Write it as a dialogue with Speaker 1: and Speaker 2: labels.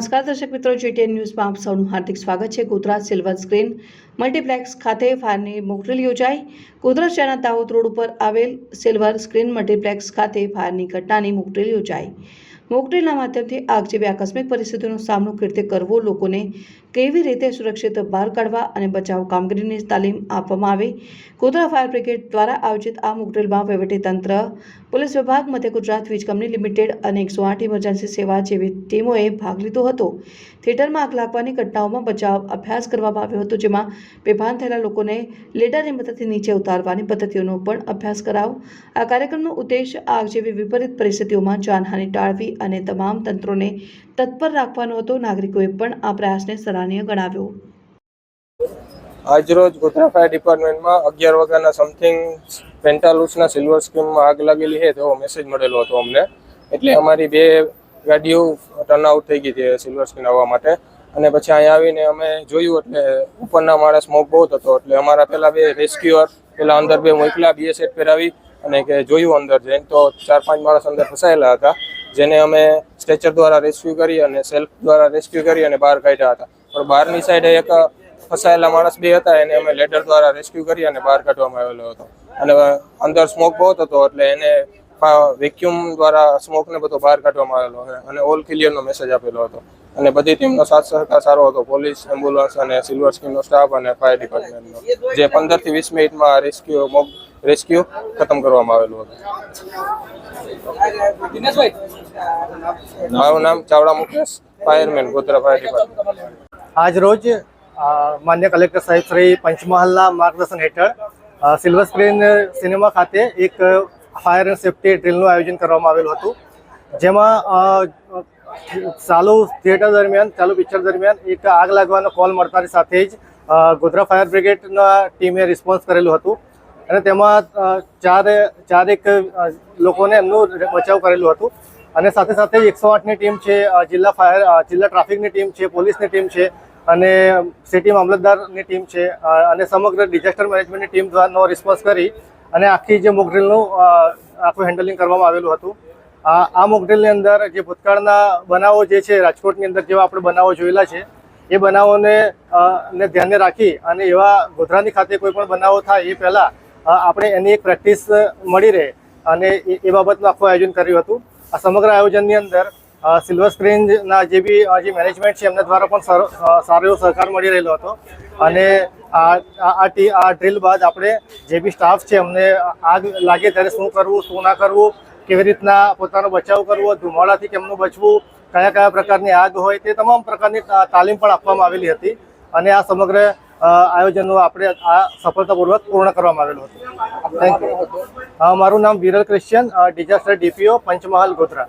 Speaker 1: નમસ્કાર, દર્શક મિત્રો, જીટીએન ન્યૂઝમાં આપ સૌનું હાર્દિક સ્વાગત છે. ગોધરા સિલ્વર સ્ક્રીન મલ્ટીપ્લેક્સ ખાતે ફાયરની મોકડ્રીલ યોજાઈ. ગોધરા શહેરના દાહોદ રોડ ઉપર આવેલ સિલ્વર સ્ક્રીન મલ્ટીપ્લેક્સ ખાતે ફાયરની ઘટનાની મોકડ્રીલ યોજાઈ. મોકડ્રીલના માધ્યમથી આગ જેવી આકસ્મિક પરિસ્થિતિનો સામનો કેવી રીતે કરવો લોકોને કેવી રીતે સુરક્ષિત બહાર કાઢવા અને બચાવ કામગીરીની તાલીમ આપવામાં આવી? ગોધરા ફાયર બ્રિગેડ દ્વારા આયોજિત આ મોકડ્રીલમાં વહીવટીતંત્ર પોલીસ વિભાગ, મધ્ય ગુજરાત વીજ કંપની લિમિટેડ અને એકસો આઠ ઇમરજન્સી સેવા જેવી ટીમોએ ભાગ લીધો હતો. થિયેટરમાં આગ લાગવાની ઘટનાઓમાં બચાવ અભ્યાસ કરવામાં આવ્યો હતો, જેમાં બેભાન થયેલા લોકોને લેડરની મદદથી નીચે ઉતારવાની પદ્ધતિઓનો પણ અભ્યાસ કરાવો આ કાર્યક્રમનો ઉદ્દેશ આગ જેવી વિપરીત પરિસ્થિતિઓમાં જાનહાનિ ટાળવી અને તમામ તંત્રોને તત્પર રાખવાનો હતો. નાગરિકોએ પણ આ પ્રયાસને સરાહનીય ગણાવ્યો.
Speaker 2: આજરોજ ગોધરા ફાયર ડિપાર્ટમેન્ટમાં અગિયાર વાગ્યાના સમથિંગ પેન્ટાલુસના સિલ્વર સ્ક્રીનમાં આગ લાગેલી છે તેવો મેસેજ મળેલો હતો અમને. એટલે અમારી બે ગાડીઓ ટર્ન થઈ ગઈ હતી સિલ્વર સ્ક્રીન આવવા માટે. અને પછી અહીંયા આવીને અમે જોયું એટલે ઉપરના માળે સ્મોક બહુ થતો એટલે અમારા પેલા બે રેસ્ક્યુઅર પેલા અંદર બે મોકલા બીએ સેટ પહેરાવી અને કે જોયું અંદર જઈને. તો ચાર પાંચ માણસ અંદર ફસાયેલા હતા, જેને અમે સ્ટ્રેચર દ્વારા રેસ્ક્યુ કરી અને સેલ્ફ દ્વારા રેસ્ક્યુ કરી અને બહાર કાઢ્યા હતા. પણ બહારની સાઈડે એક ફસાયેલા માણસ બે હતા એને અમે લેડર દ્વારા રેસ્ક્યુ કરી અને બહાર કાઢવામાં આવેલો હતો. અને અંદર સ્મોક બહુ હતો એટલે એને વેક્યુમ દ્વારા સ્મોકને બધો બહાર કાઢવામાં આવેલો અને ઓલ ક્લિયરનો મેસેજ આપેલો હતો. અને બધી ટીમનો સાથ સહકાર સારો હતો. પોલીસ એમ્બ્યુલન્સ અને સિલ્વર સ્કીનનો સ્ટાફ અને ફાયર ડિપાર્ટમેન્ટનો જે પંદરથી વીસ મિનિટમાં રેસ્ક્યુ મોક રેસ્ક્યુ ખતમ કરવામાં આવેલું હતું. મારું નામ Chavda Mukesh fireman Godhra fire department
Speaker 3: આજ રોજ માન્ય કલેક્ટર સાહેબ શ્રી પંચમહાલના માર્ગદર્શન હેઠળ સિલ્વર સ્ક્રીન સિનેમા ખાતે એક ફાયર એન્ડ સેફ્ટી ડ્રીલનું આયોજન કરવામાં આવેલું હતું. જેમાં ચાલુ થિયેટર દરમિયાન, ચાલુ પિક્ચર દરમિયાન એક આગ લાગવાનો કોલ મળતાની સાથે જ ગોધરા ફાયર બ્રિગેડના ટીમે રિસ્પોન્સ કરેલું હતું. અને તેમાં ચાર ચારેક લોકોને એમનું બચાવ કરેલું હતું. અને સાથે સાથે એકસો આઠની ટીમ છે જિલ્લા ફાયર જિલ્લા ટ્રાફિકની ટીમ છે, પોલીસની ટીમ છે અને સિટી મામલતદારની ટીમ છે અને સમગ્ર ડિઝાસ્ટર મેનેજમેન્ટની ટીમ દ્વારાનો રિસ્પોન્સ કરી અને આખી જે મોકડ્રીલનું આખું હેન્ડલિંગ કરવામાં આવેલું હતું. આ મોકડ્રીલની અંદર જે ભૂતકાળના બનાવો જે છે, રાજકોટની અંદર જેવા આપણે બનાવો જોયેલા છે, એ બનાવોને ને ધ્યાને રાખી અને એવા ગોધરાની ખાતે કોઈ પણ બનાવો થાય એ પહેલાં આપણે એની એક પ્રેક્ટિસ મળી રહે અને એ બાબતનું આખું આયોજન કર્યું હતું. આ સમગ્ર આયોજનની અંદર સિલ્વર સ્ક્રીનના જે બી જે મેનેજમેન્ટ છે, એમના દ્વારા પણ સારો એવો સહકાર મળી રહેલો હતો. અને આ આ આ ડ્રીલ બાદ આપણે જે બી સ્ટાફ છે અમને આગ લાગે ત્યારે શું કરવું, શું ના કરવું, કેવી રીતના પોતાનો બચાવ કરવો, ધુમાડાથી કેમનું બચવું, કયા કયા પ્રકારની આગ હોય, તે તમામ પ્રકારની તાલીમ પણ આપવામાં આવેલી હતી. અને આ સમગ્ર આયોજનનું આપણે આ સફળતાપૂર્વક પૂર્ણ કરવામાં આવેલું હતું. થેન્ક યુ મારું નામ Viral Christian disaster DPO Panchmahal Godhra.